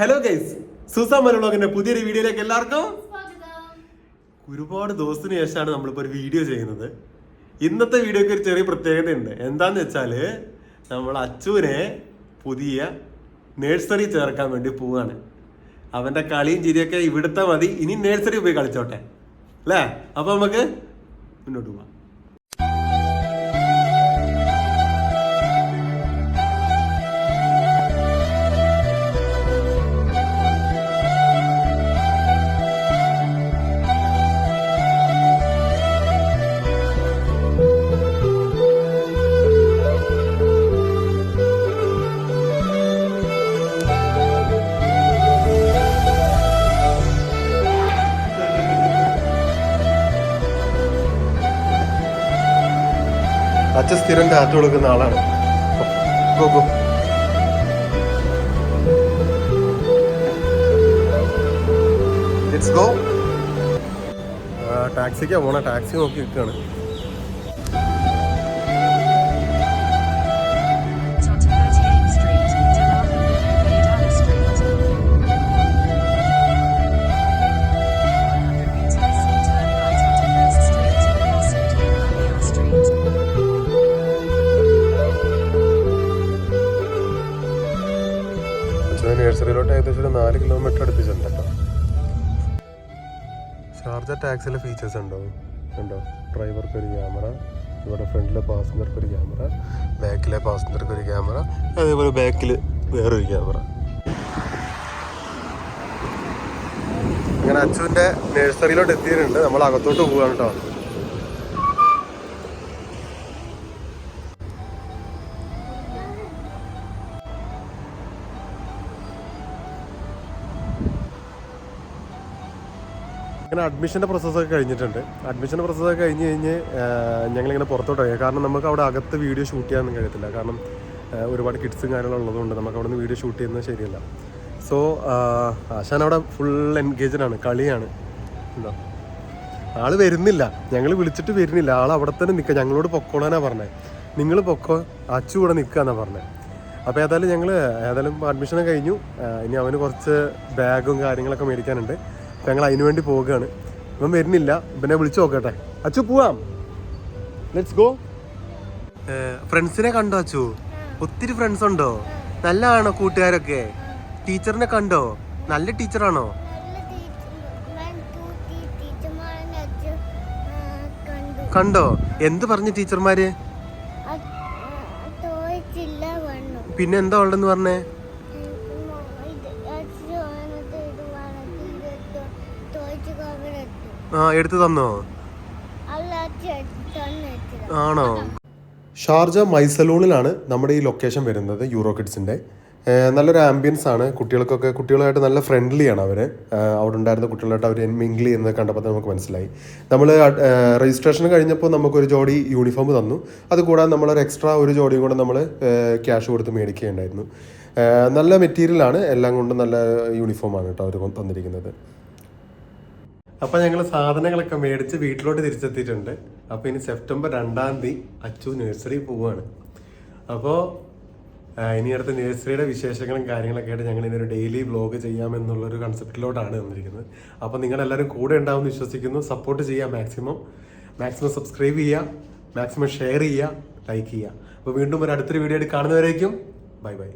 Hello guys Sousa മനുളോഗിന്റെ പുതിയൊരു വീഡിയോയിലേക്ക് എല്ലാവർക്കും ഒരുപാട് ദിവസത്തിന് ശേഷമാണ് നമ്മളിപ്പോൾ ഒരു വീഡിയോ ചെയ്യുന്നത്. ഇന്നത്തെ വീഡിയോക്ക് ഒരു ചെറിയ പ്രത്യേകതയുണ്ട്. എന്താന്ന് വെച്ചാൽ നമ്മൾ അച്ചുവിനെ പുതിയ നേഴ്സറി ചേർക്കാൻ വേണ്ടി പോവാണ്. അവന്റെ കളിയും ചിരിയൊക്കെ ഇവിടുത്തെ മതി. ഇനി നേഴ്സറി പോയി കളിച്ചോട്ടെ. അല്ലേ? അപ്പോൾ നമുക്ക് മുന്നോട്ട് പോവാം. അച്ഛൻ സ്ഥിരം കാറ്റ് കൊടുക്കുന്ന ആളാണ്. ഗോ ഗോ ലെറ്റ്സ് ഗോ ടാക്സിക്കാ പോണ. ടാക്സി നോക്കി നിൽക്കുകയാണ് ഏകദേശം ഒരു നാല് കിലോമീറ്റർ അടുപ്പിച്ചിട്ടുണ്ട് കേട്ടോ. ഷാർജ ടാക്സിലെ ഫീച്ചേഴ്സ് ഉണ്ടോ? ഉണ്ടോ? ഡ്രൈവർക്ക് ഒരു ക്യാമറ ഇവിടെ ഫ്രണ്ടിലെ പാസഞ്ചർക്ക് ഒരു ക്യാമറ ബാക്കിലെ പാസഞ്ചർക്ക് ഒരു ക്യാമറ അതേപോലെ ബാക്കിൽ വേറൊരു ക്യാമറ അങ്ങനെ അച്ഛന്റെ നഴ്സറിയിലോട്ട് എത്തിയിട്ടുണ്ട്. നമ്മൾ അകത്തോട്ട് പോവുകയാണ് കേട്ടോ. അങ്ങനെ അഡ്മിഷന്റെ പ്രോസസ്സൊക്കെ കഴിഞ്ഞിട്ടുണ്ട്. അഡ്മിഷന്റെ പ്രോസസ്സൊക്കെ കഴിഞ്ഞ് കഴിഞ്ഞ് ഞങ്ങളിങ്ങനെ പുറത്തോട്ട് ഇറങ്ങി. കാരണം നമുക്ക് അവിടെ അകത്ത് വീഡിയോ ഷൂട്ട് ചെയ്യാനൊന്നും കഴിയത്തില്ല. കാരണം ഒരുപാട് കിഡ്സും കാര്യങ്ങളും ഉള്ളതുകൊണ്ട് നമുക്ക് അവിടെ നിന്ന് വീഡിയോ ഷൂട്ട് ചെയ്യുന്നത് ശരിയല്ല. സോ ആശാൻ അവിടെ ഫുൾ എൻഗേജഡ് ആണ് കളിയാണ്. എന്താ ആൾ വരുന്നില്ല. ഞങ്ങൾ വിളിച്ചിട്ട് വരുന്നില്ല. ആൾ അവിടെ തന്നെ നിൽക്കുക ഞങ്ങളോട് പൊക്കോളാനാ പറഞ്ഞത് നിങ്ങൾ പൊക്കോ അച്ചു കൂടെ നിൽക്കാന്നാ പറഞ്ഞത് അപ്പോൾ ഏതായാലും ഞങ്ങൾ ഏതായാലും അഡ്മിഷൻ കഴിഞ്ഞു. ഇനി അവന് കുറച്ച് ബാഗും കാര്യങ്ങളൊക്കെ മേടിക്കാനുണ്ട്. ഞങ്ങൾ അതിനു വേണ്ടി പോവുകയാണ്. ഇവൻ വരുന്നില്ല. ഇവനെ വിളിച്ചു നോക്കട്ടെ. അച്ചു പോവാം. ലെറ്റ്സ് ഗോ ഫ്രണ്ട്സിനെ കണ്ടോ അച്ചു? ഒത്തിരി ഫ്രണ്ട്സ് ഉണ്ടോ? നല്ലതാണോ കൂട്ടുകാരൊക്കെ? ടീച്ചറിനെ കണ്ടോ? നല്ല ടീച്ചറാണോ? കണ്ടോ? എന്ത് പറഞ്ഞു ടീച്ചർമാര്? പിന്നെന്താ ഉള്ളെന്ന് പറഞ്ഞേ? ആ എടുത്തു തന്നോ? ആണോ? ഷാർജ മൈസലൂണിലാണ് നമ്മുടെ ഈ ലൊക്കേഷൻ വരുന്നത് യൂറോ കിഡ്സിന്റെ നല്ലൊരു ആംബിയൻസ് ആണ്. കുട്ടികൾക്കൊക്കെ കുട്ടികളായിട്ട് നല്ല ഫ്രണ്ട്ലിയാണ് അവർ അവിടെ ഉണ്ടായിരുന്ന കുട്ടികളായിട്ട് അവർ മിങ്കിൾ ചെയ്യുന്നത് കണ്ടപ്പോൾ നമുക്ക് മനസ്സിലായി. നമ്മൾ രജിസ്ട്രേഷൻ കഴിഞ്ഞപ്പോൾ നമുക്കൊരു ജോഡി യൂണിഫോം തന്നു. അതുകൂടാതെ നമ്മളൊരു എക്സ്ട്രാ ഒരു ജോഡിയും കൂടെ നമ്മൾ ക്യാഷ് കൊടുത്ത് മേടിക്കുകയുണ്ടായിരുന്നു. നല്ല മെറ്റീരിയലാണ് എല്ലാം കൊണ്ടും നല്ല യൂണിഫോമാണ് കേട്ടോ അവർ തന്നിരിക്കുന്നത്. അപ്പൊ ഞങ്ങൾ സാധനങ്ങളൊക്കെ മേടിച്ച് വീട്ടിലോട്ട് തിരിച്ചെത്തിയിട്ടുണ്ട്. അപ്പൊ ഇനി സെപ്റ്റംബർ രണ്ടാം തീയതി അച്ചു നഴ്സറി പോവാണ്. അപ്പോൾ ഇനി അടുത്ത നഴ്സറിയുടെ വിശേഷങ്ങളും കാര്യങ്ങളൊക്കെ ആയിട്ട് ഞങ്ങൾ ഒരു ഡെയിലി വ്ലോഗ് ചെയ്യാമെന്നുള്ളൊരു കൺസെപ്റ്റിലോട്ടാണ് വന്നിരിക്കുന്നത്. അപ്പോൾ നിങ്ങളെല്ലാവരും കൂടെ ഉണ്ടാവുമെന്ന് വിശ്വസിക്കുന്നു. സപ്പോർട്ട് ചെയ്യുക മാക്സിമം. മാക്സിമം സബ്സ്ക്രൈബ് ചെയ്യുക മാക്സിമം ഷെയർ ചെയ്യുക ലൈക്ക് ചെയ്യുക അപ്പോൾ വീണ്ടും ഒരു അടുത്തൊരു വീഡിയോ ആയിട്ട് കാണുന്നവരേക്കും ബൈ ബൈ.